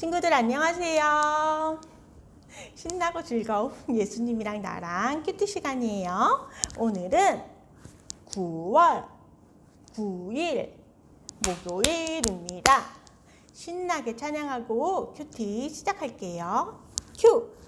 친구들 안녕하세요. 신나고 즐거운 예수님이랑 나랑 큐티 시간이에요. 오늘은 9월 9일 목요일입니다. 신나게 찬양하고 큐티 시작할게요. 큐!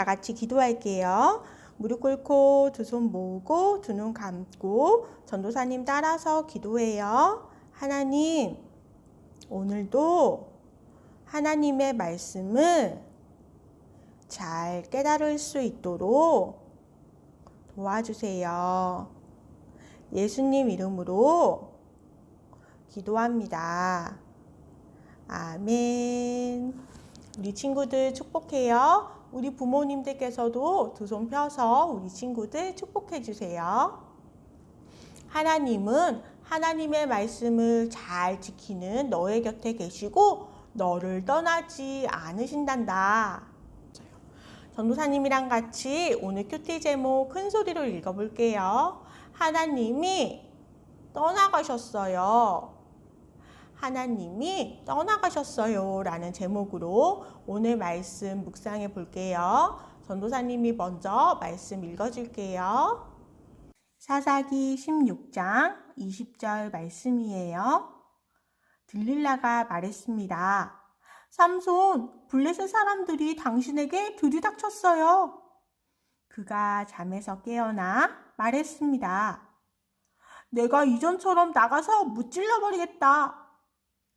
다 같이 기도할게요. 무릎 꿇고 두 손 모으고 두 눈 감고 전도사님 따라서 기도해요. 하나님, 오늘도 하나님의 말씀을 잘 깨달을 수 있도록 도와주세요. 예수님 이름으로 기도합니다. 아멘. 우리 친구들 축복해요. 우리 부모님들께서도 두 손 펴서 우리 친구들 축복해 주세요. 하나님은 하나님의 말씀을 잘 지키는 너의 곁에 계시고 너를 떠나지 않으신단다. 전도사님이랑 같이 오늘 큐티 제목 큰 소리로 읽어볼게요. 하나님이 떠나가셨어요. 하나님이 떠나가셨어요. 라는 제목으로 오늘 말씀 묵상해 볼게요. 전도사님이 먼저 말씀 읽어줄게요. 사사기 16장 20절 말씀이에요. 들릴라가 말했습니다. 삼손, 블레셋 사람들이 당신에게 들이닥쳤어요. 그가 잠에서 깨어나 말했습니다. 내가 이전처럼 나가서 무찔러 버리겠다.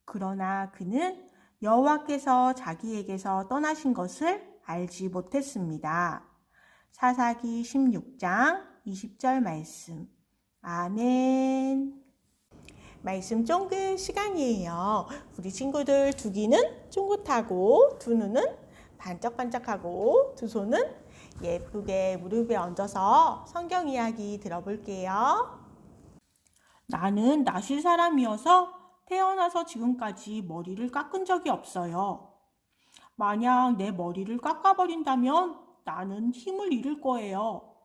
그러나 그는 여호와께서 자기에게서 떠나신 것을 알지 못했습니다. 사사기 16장 20절 말씀. 아멘. 말씀 쫑긋 시간이에요. 우리 친구들 두 귀는 쫑긋하고 두 눈은 반짝반짝하고 두 손은 예쁘게 무릎에 얹어서 성경 이야기 들어볼게요. 나는 나실 사람이어서 태어나서 지금까지 머리를 깎은 적이 없어요. 만약 내 머리를 깎아버린다면 나는 힘을 잃을 거예요.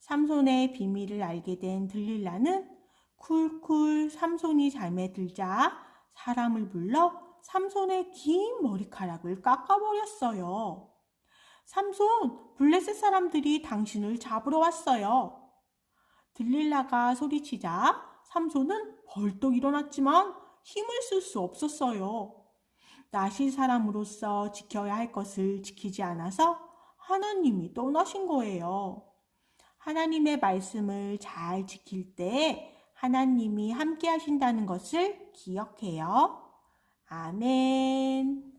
삼손의 비밀을 알게 된 들릴라는 쿨쿨 삼손이 잠에 들자 사람을 불러 삼손의 긴 머리카락을 깎아버렸어요. 삼손, 블레셋 사람들이 당신을 잡으러 왔어요. 들릴라가 소리치자 삼손은 벌떡 일어났지만 힘을 쓸 수 없었어요. 나신 사람으로서 지켜야 할 것을 지키지 않아서 하나님이 떠나신 거예요. 하나님의 말씀을 잘 지킬 때 하나님이 함께 하신다는 것을 기억해요. 아멘.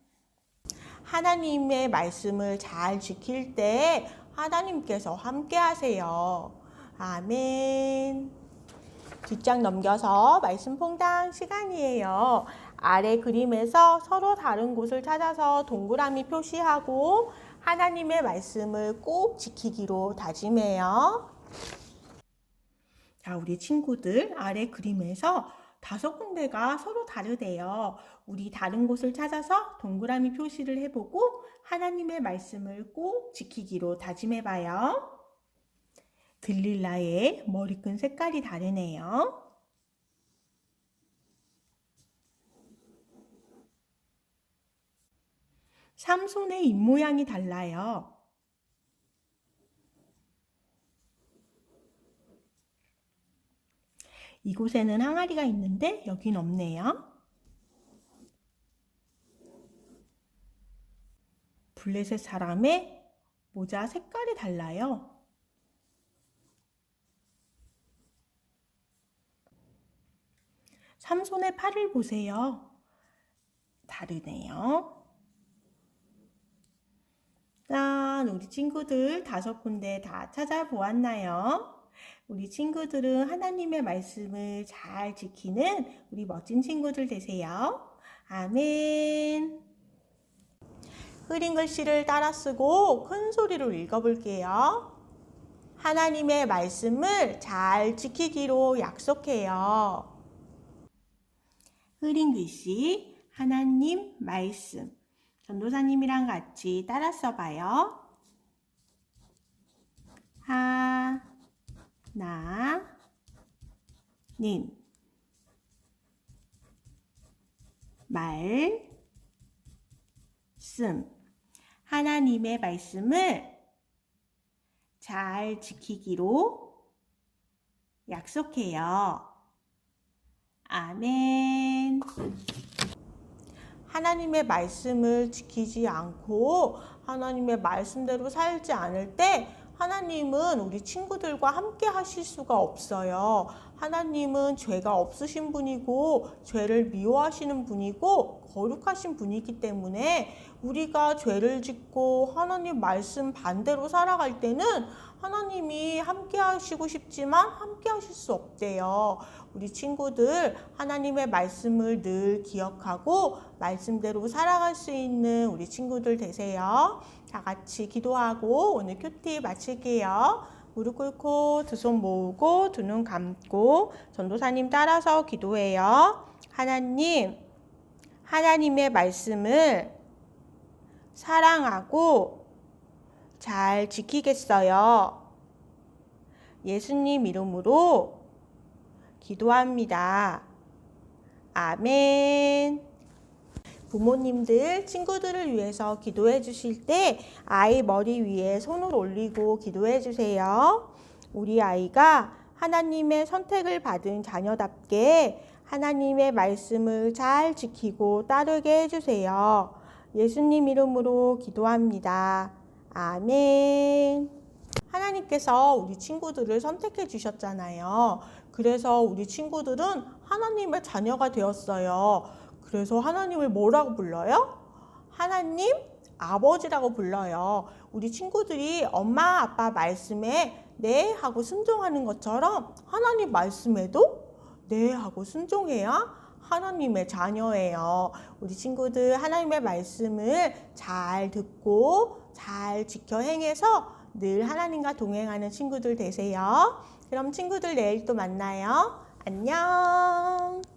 하나님의 말씀을 잘 지킬 때 하나님께서 함께 하세요. 아멘. 뒷장 넘겨서 말씀 퐁당 시간이에요. 아래 그림에서 서로 다른 곳을 찾아서 동그라미 표시하고 하나님의 말씀을 꼭 지키기로 다짐해요. 자, 우리 친구들 아래 그림에서 다섯 군데가 서로 다르대요. 우리 다른 곳을 찾아서 동그라미 표시를 해보고 하나님의 말씀을 꼭 지키기로 다짐해봐요. 들릴라의 머리끈 색깔이 다르네요. 삼 삼손의 입모양이 달라요. 이곳에는 항아리가 있는데 여긴 없네요. 블레셋 사람의 모자 색깔이 달라요. 삼손의 팔을 보세요. 다르네요. 짠, 우리 친구들 다섯 군데 다 찾아보았나요? 우리 친구들은 하나님의 말씀을 잘 지키는 우리 멋진 친구들 되세요. 아멘. 흐린 글씨를 따라 쓰고 큰 소리로 읽어볼게요. 하나님의 말씀을 잘 지키기로 약속해요. 흐린 글씨, 하나님 말씀. 전도사님이랑 같이 따라 써봐요. 하, 나, 님. 말, 씀. 하나님의 말씀을 잘 지키기로 약속해요. 아멘. 하나님의 말씀을 지키지 않고 하나님의 말씀대로 살지 않을 때 하나님은 우리 친구들과 함께 하실 수가 없어요. 하나님은 죄가 없으신 분이고 죄를 미워하시는 분이고 거룩하신 분이기 때문에 우리가 죄를 짓고 하나님 말씀 반대로 살아갈 때는 하나님이 함께 하시고 싶지만 함께 하실 수 없대요. 우리 친구들 하나님의 말씀을 늘 기억하고 말씀대로 살아갈 수 있는 우리 친구들 되세요. 다 같이 기도하고 오늘 큐티 마칠게요. 무릎 꿇고 두 손 모으고 두 눈 감고 전도사님 따라서 기도해요. 하나님, 하나님의 말씀을 사랑하고 잘 지키겠어요. 예수님 이름으로 기도합니다. 아멘. 부모님들, 친구들을 위해서 기도해 주실 때 아이 머리 위에 손을 올리고 기도해 주세요. 우리 아이가 하나님의 선택을 받은 자녀답게 하나님의 말씀을 잘 지키고 따르게 해주세요. 예수님 이름으로 기도합니다. 아멘. 하나님께서 우리 친구들을 선택해 주셨잖아요. 그래서 우리 친구들은 하나님의 자녀가 되었어요. 그래서 하나님을 뭐라고 불러요? 하나님 아버지라고 불러요. 우리 친구들이 엄마 아빠 말씀에 네 하고 순종하는 것처럼 하나님 말씀에도 네 하고 순종해야 하나님의 자녀예요. 우리 친구들 하나님의 말씀을 잘 듣고 잘 지켜 행해서 늘 하나님과 동행하는 친구들 되세요. 그럼 친구들 내일 또 만나요. 안녕.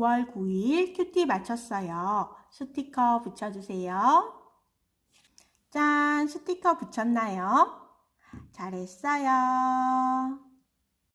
9월 9일 큐티 마쳤어요. 스티커 붙여주세요. 짠! 스티커 붙였나요? 잘했어요.